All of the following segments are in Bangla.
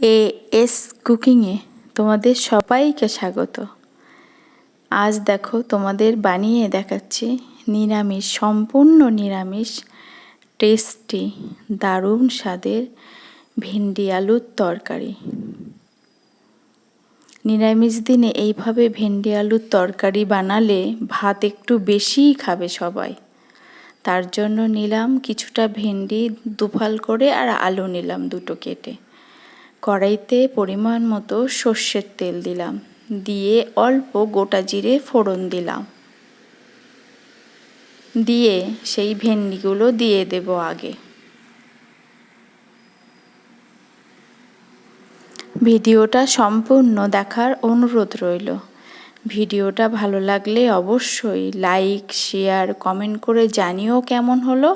এ এস কুকিংয়ে তোমাদের সবাইকে স্বাগত। আজ দেখো তোমাদের বানিয়ে দেখাচ্ছি নিরামিষ, সম্পূর্ণ নিরামিষ, টেস্টি, দারুণ স্বাদের ভেন্ডি আলুর তরকারি। নিরামিষ দিনে এইভাবে ভেন্ডি আলুর তরকারি বানালে ভাত একটু বেশিই খাবে সবাই। তার জন্য নিলাম কিছুটা ভেন্ডি দুফাল করে আর আলু নিলাম দুটো কেটে। কড়াইতে পরিমাণ মতো সর্ষের তেল দিলাম। দিয়ে অল্প গোটা জিরে ফোড়ন দিলাম। দিয়ে সেই ভেন্ডিগুলো দিয়ে দেব আগে। ভিডিওটা সম্পূর্ণ দেখার অনুরোধ রইল। ভিডিওটা ভালো লাগলে অবশ্যই লাইক, শেয়ার, কমেন্ট করে জানিও কেমন হলো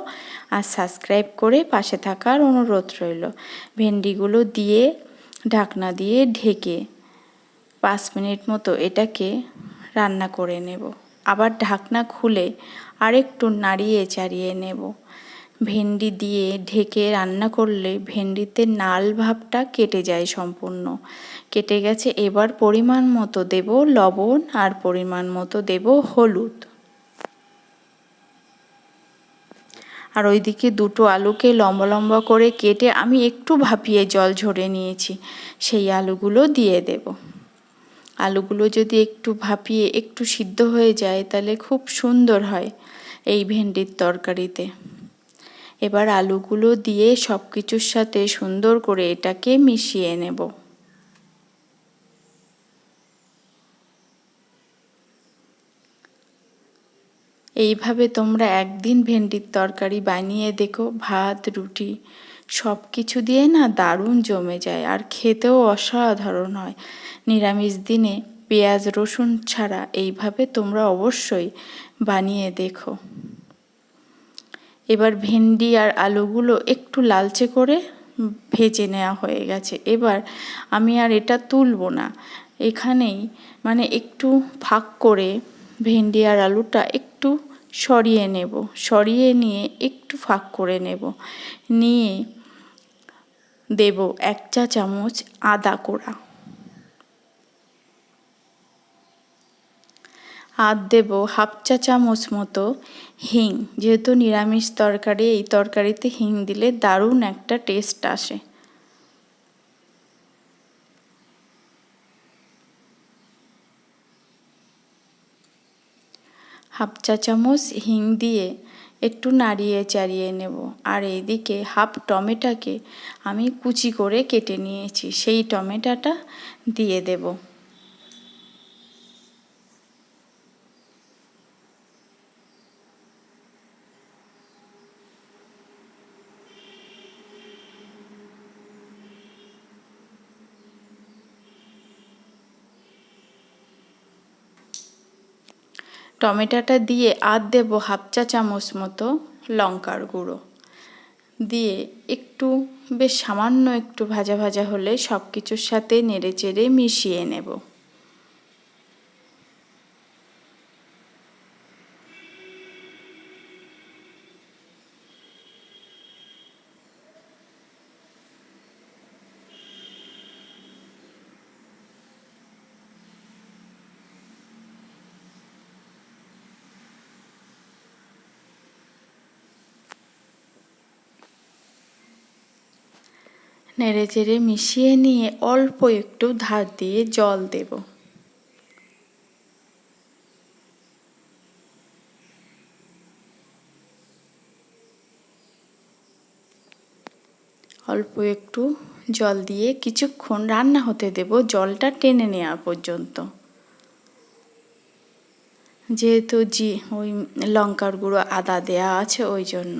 আর সাবস্ক্রাইব করে পাশে থাকার অনুরোধ রইল। ভেন্ডিগুলো দিয়ে, ঢাকনা দিয়ে ঢেকে পাঁচ মিনিট মতো এটাকে রান্না করে নেব। আবার ঢাকনা খুলে আরেকটু নাড়িয়ে চাড়িয়ে নেব। ভেন্ডি দিয়ে ঢেকে রান্না করলে ভেন্ডিতে নাল ভাবটা কেটে যায় সম্পূর্ণ। কেটে গেছে, এবার পরিমাণ মতো দেব লবণ আর পরিমাণ মতো দেব হলুদ। আর ওইদিকে দুটো আলুকে লম্বা লম্বা করে কেটে আমি একটু ভাপিয়ে জল ঝরে নিয়েছি, সেই আলুগুলো দিয়ে দেব। আলুগুলো যদি একটু ভাপিয়ে একটু সিদ্ধ হয়ে যায়, তাহলে খুব সুন্দর হয় এই ভেন্ডির তরকারিতে। এবার আলুগুলো দিয়ে সব কিছুর সাথে সুন্দর করে এটাকে মিশিয়ে নেব। এইভাবে তোমরা একদিন ভেন্ডির তরকারি বানিয়ে দেখো, ভাত, রুটি সব কিছু দিয়ে না দারুণ জমে যায় আর খেতেও অসাধারণ হয়। নিরামিষ দিনে পেঁয়াজ রসুন ছাড়া এইভাবে তোমরা অবশ্যই বানিয়ে দেখো। এবার ভেন্ডি আর আলুগুলো একটু লালচে করে ভেজে নেওয়া হয়ে গেছে। এবার আমি আর এটা তুলব না। এখানেই মানে একটু ফাঁক করে ভেন্ডি আর আলুটা একটু সরিয়ে নেব। সরিয়ে নিয়ে একটু ফাঁক করে নেব। নিয়ে দেব এক চা চামচ আদা কোড়া। আর দেব, হাফ চা চামচ মতো হিং। যেহেতু নিরামিষ তরকারি, এই তরকারিতে হিং দিলে দারুণ একটা টেস্ট আসে। হাফ চা চামচ হিং দিয়ে একটু নাড়িয়ে চাড়িয়ে নেব। আর এইদিকে হাফ টমেটোকে আমি কুচি করে কেটে নিয়েছি। সেই টমেটোটা দিয়ে দেবো। টমেটোটা দিয়ে আর দেবো হাফ চা চামচ মতো লঙ্কার গুঁড়ো। দিয়ে একটু বেশ সামান্য একটু ভাজা ভাজা হলে সব কিছুর সাথে নেড়ে চেড়ে মিশিয়ে নেব। নেড়ে চেড়ে মিশিয়ে নিয়ে অল্প একটু ধার দিয়ে জল দেব। অল্প একটু জল দিয়ে কিছুক্ষণ রান্না হতে দেব জলটা টেনে নেওয়া পর্যন্ত। যেহেতু জি ওই লঙ্কার গুঁড়ো আদা দেয়া আছে, ওই জন্য।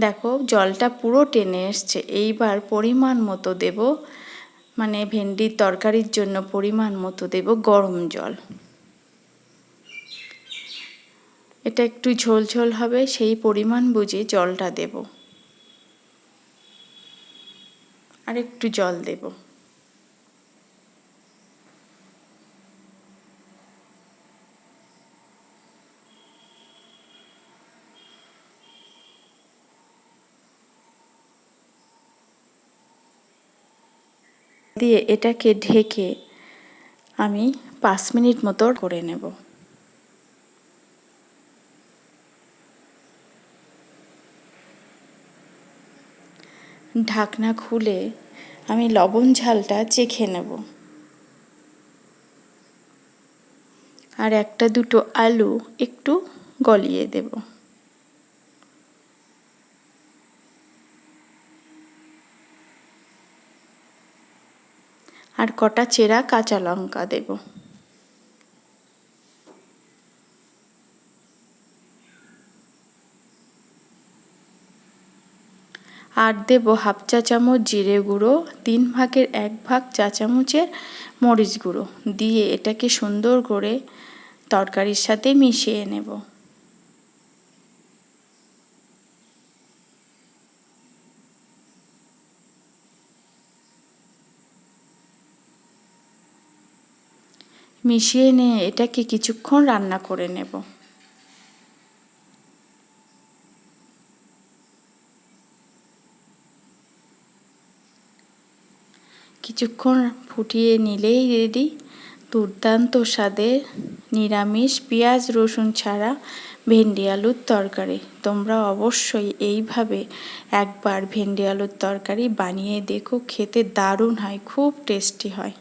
দেখো, জলটা পুরো টেনে এসছে। এইবার পরিমাণ মতো দেব মানে ভেন্ডির তরকারির জন্য পরিমাণ মতো দেব গরম জল। এটা একটু ঝোল ঝোল হবে, সেই পরিমাণ বুঝে জলটা দেব। আর একটু জল দেবো। দিয়ে এটাকে ঢেকে আমি পাঁচ মিনিট মতো করে নেব। ঢাকনা খুলে আমি লবণ ঝালটা চেখে নেব। আর একটা দুটো আলু একটু গলিয়ে দেব। আর কটা চেরা কাঁচা লঙ্কা দেব। আর দেব হাফ চা চামচ জিরে গুঁড়ো, তিন ভাগের এক ভাগ চা চামচের মরিচ গুঁড়ো। দিয়ে এটাকে সুন্দর করে তরকারির সাথে মিশিয়ে নেব। মিশিয়ে নিয়ে এটাকে কিছুক্ষণ রান্না করে নেব। কিছুক্ষণ ফুটিয়ে নিলেই রেডি। দুর্দান্ত স্বাদের নিরামিষ পেঁয়াজ, রসুন ছাড়া ভেন্ডি আলুর তরকারি। তোমরা অবশ্যই এইভাবে একবার ভেন্ডি আলুর তরকারি বানিয়ে দেখো, খেতে দারুণ হয়, খুব টেস্টি হয়।